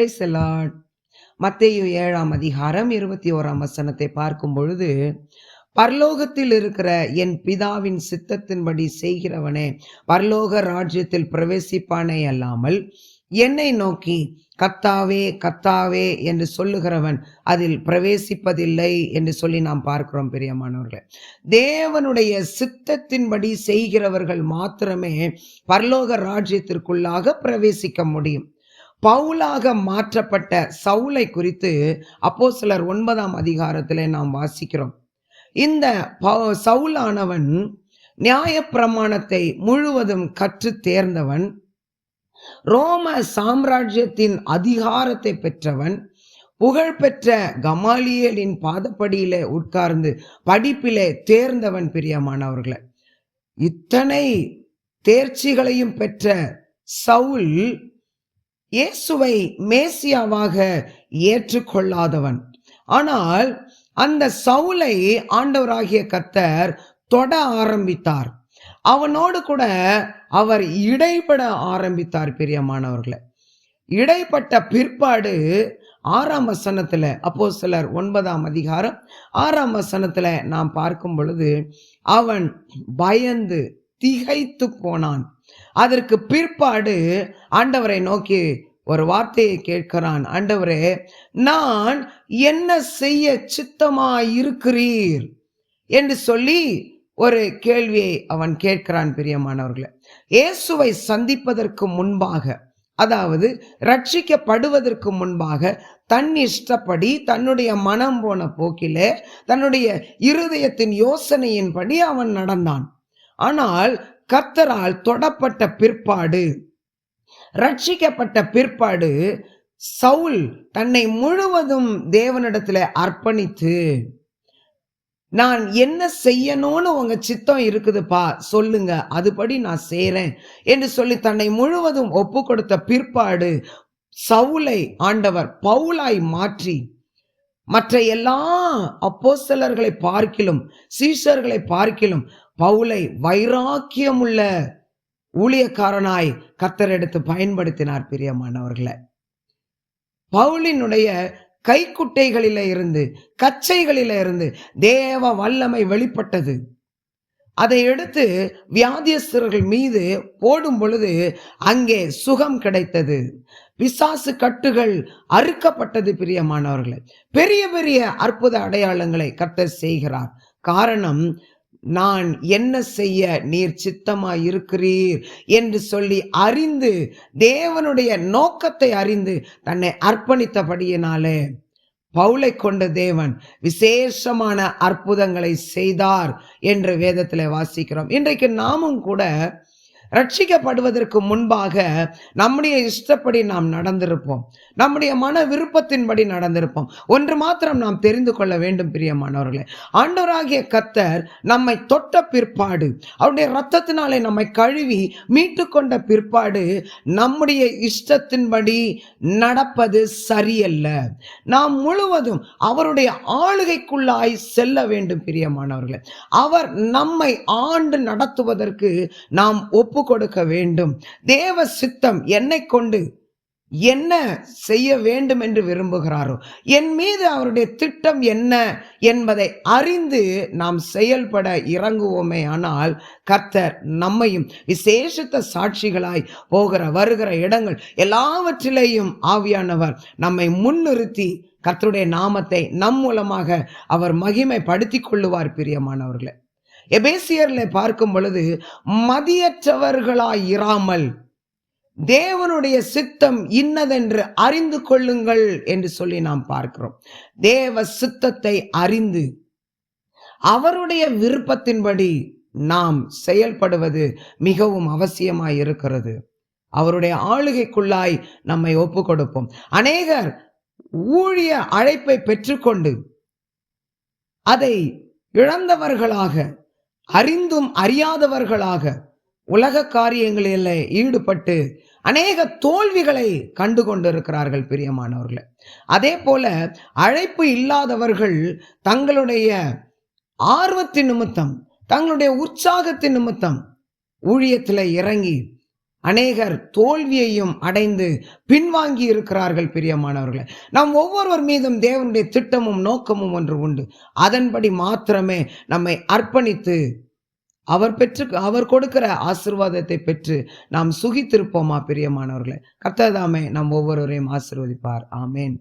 Brace மத்தேயு ஏழாம் அதிகாரம் இருபத்தி ஓராம் வசனத்தை பார்க்கும் பொழுது பரலோகத்தில் இருக்கிற என் பிதாவின் சித்தத்தின்படி செய்கிறவனே பரலோக ராஜ்யத்தில் பிரவேசிப்பானே அல்லாமல் என்னை நோக்கி கத்தாவே கத்தாவே என்று சொல்லுகிறவன் அதில் பிரவேசிப்பதில்லை என்று சொல்லி நாம் பார்க்கிறோம் பிரியமானவர்களே. தேவனுடைய சித்தத்தின்படி செய்கிறவர்கள் மாத்திரமே பரலோக ராஜ்யத்திற்குள்ளாக பிரவேசிக்க முடியும். பவுலாக மாற்றப்பட்ட சவுலை குறித்து அப்போ சிலர் ஒன்பதாம் அதிகாரத்திலே நாம் வாசிக்கிறோம். இந்த ப- சவுலானவன் நியாயப்பிரமாணத்தை முழுவதும் கற்று தேர்ந்தவன் ரோம சாம்ராஜ்யத்தின் அதிகாரத்தை பெற்றவன் புகழ்பெற்ற கமாலியலின் பாதப்படியிலே உட்கார்ந்து படிப்பிலே தேர்ந்தவன் பிரியமானவர்களை. இத்தனை தேர்ச்சிகளையும் பெற்ற சவுல் இயேசுவை மேசியாவாக ஏற்றுக்கொள்ளாதவன். ஆனால் அந்த சவுலை ஆண்டவராகிய கத்தர் தொட ஆரம்பித்தார். அவனோடு கூட அவர் இடைப்பட ஆரம்பித்தார் பிரியமானவர்களே. இடைப்பட்ட பிற்பாடு ஆறாம் வசனத்தில் அப்போ சிலர் ஒன்பதாம் அதிகாரம் ஆறாம் வசனத்தில் நாம் பார்க்கும் பொழுது அவன் பயந்து திகைத்து போனான். அதற்கு பிற்பாடு ஆண்டவரை நோக்கி ஒரு வார்த்தையை கேட்கிறான். ஆண்டவரே நான் என்ன செய்ய சித்தமாய் இருக்கிறீர் என்று சொல்லி ஒரு கேள்வியை அவன் கேட்கிறான் பிரியமானவர்களை. இயேசுவை சந்திப்பதற்கு முன்பாக அதாவது ரட்சிக்கப்படுவதற்கு முன்பாக தன் இஷ்டப்படி தன்னுடைய மனம் போன போக்கிலே தன்னுடைய இருதயத்தின் யோசனையின்படி அவன் நடந்தான். ஆனால் கர்த்தரால் தொடப்பட்ட பிற்பாடு ரட்சிக்கப்பட்ட பிற்பாடு சவுல் தன்னை முழுவதும் தேவனிடத்துல அர்ப்பணித்து நான் என்ன செய்யணும்னு உங்க சித்தம் இருக்குதுப்பா சொல்லுங்க அதுபடி நான் செய்றேன் என்று சொல்லி தன்னை முழுவதும் ஒப்பு கொடுத்த பிற்பாடு சவுலை ஆண்டவர் பவுலாய் மாற்றி மற்ற எல்லா அப்போஸ்தலர்களை பார்க்கிலும் சீஷர்களை பார்க்கிலும் பவுலை வைராக்கியமுள்ள ஊழியக்காரனாய் கத்தர் எடுத்து பயன்படுத்தினார் பிரியமானவர்களை. பவுலினுடைய கைக்குட்டைகளில இருந்து கச்சைகளில இருந்து தேவ வல்லமை வெளிப்பட்டது. அதை எடுத்து வியாதியஸ்தர்கள் மீது போடும் பொழுது அங்கே சுகம் கிடைத்தது. பிசாசு கட்டுகள் அறுக்கப்பட்டது பிரியமானவர்களை. பெரிய பெரிய அற்புத அடையாளங்களை கர்த்தர் செய்கிறார். காரணம் நான் என்ன செய்ய நீர் சித்தமாய் இருக்கிறீர் என்று சொல்லி அறிந்து தேவனுடைய நோக்கத்தை அறிந்து தன்னை அர்ப்பணித்தபடியினாலே பவுலை கொண்ட தேவன் விசேஷமான அற்புதங்களை செய்தார் என்று வேதத்தில் வாசிக்கிறோம். இன்றைக்கு நாமும் கூட ரட்சிக்கப்படுவதற்கு முன்பாக நம்முடைய இஷ்டப்படி நாம் நடந்திருப்போம். நம்முடைய மன விருப்பத்தின்படி நடந்திருப்போம். ஒன்று மாத்திரம் நாம் தெரிந்து கொள்ள வேண்டும் பிரியமானவர்களே. ஆண்டவராகிய கத்தர் நம்மை தொட்ட பிற்பாடு அவருடைய ரத்தத்தினாலே நம்மை கழுவி மீட்டு கொண்ட பிற்பாடு நம்முடைய இஷ்டத்தின்படி நடப்பது சரியல்ல. நாம் முழுவதும் அவருடைய ஆளுகைக்குள்ளாய் செல்ல வேண்டும் பிரியமானவர்களே. அவர் நம்மை ஆண்டு நடத்துவதற்கு நாம் ஒப்பு கொடுக்க வேண்டும். தேவ சித்தம் என்னை கொண்டு என்ன செய்ய வேண்டும் என்று விரும்புகிறாரோ என் மீது அவருடைய திட்டம் என்ன என்பதை அறிந்து நாம் செயல்பட இறங்குவோமே. ஆனால் கர்த்தர் நம்மையும் விசேஷித்த சாட்சிகளாய் போகிற வருகிற இடங்கள் எல்லாவற்றிலேயும் ஆவியானவர் நம்மை முன்னிறுத்தி கர்த்தருடைய நாமத்தை நம் மூலமாக அவர் மகிமைப்படுத்திக் கொள்ளுவார் பிரியமானவர்களை. எபேசியர்ல பார்க்கும் பொழுது மதியற்றவர்களாய் இராமல் தேவனுடைய சித்தம் இன்னதென்று அறிந்து கொள்ளுங்கள் என்று சொல்லி நாம் பார்க்கிறோம். தேவ சித்தத்தை அறிந்து அவருடைய விருப்பத்தின்படி நாம் செயல்படுவது மிகவும் அவசியமாய் இருக்கிறது. அவருடைய ஆளுகைக்குள்ளாய் நம்மை ஒப்பு கொடுப்போம். அநேகர் ஊழிய அழைப்பை பெற்றுக்கொண்டு அதை இழந்தவர்களாக அறிந்தும் அறியாதவர்களாக உலக காரியங்களில் ஈடுபட்டு அநேக தோல்விகளை கண்டு கொண்டிருக்கிறார்கள் பிரியமானவர்களை. அதே போல அழைப்பு இல்லாதவர்கள் தங்களுடைய ஆர்வத்தின் நிமித்தம் தங்களுடைய உற்சாகத்தின் நிமித்தம் ஊழியத்தில் இறங்கி அநேகர் தோல்வியையும் அடைந்து பின்வாங்கி இருக்கிறார்கள் பிரியமானவர்களை. நாம் ஒவ்வொருவர் மீதும் தேவனுடைய திட்டமும் நோக்கமும் ஒன்று உண்டு. அதன்படி மாத்திரமே நம்மை அர்ப்பணித்து அவர் பெற்று அவர் கொடுக்கிற ஆசிர்வாதத்தை பெற்று நாம் சுகித்திருப்போமா பிரியமானவர்களே. கர்த்ததாமே நம் ஒவ்வொருவரையும் ஆசிர்வதிப்பார். ஆமேன்.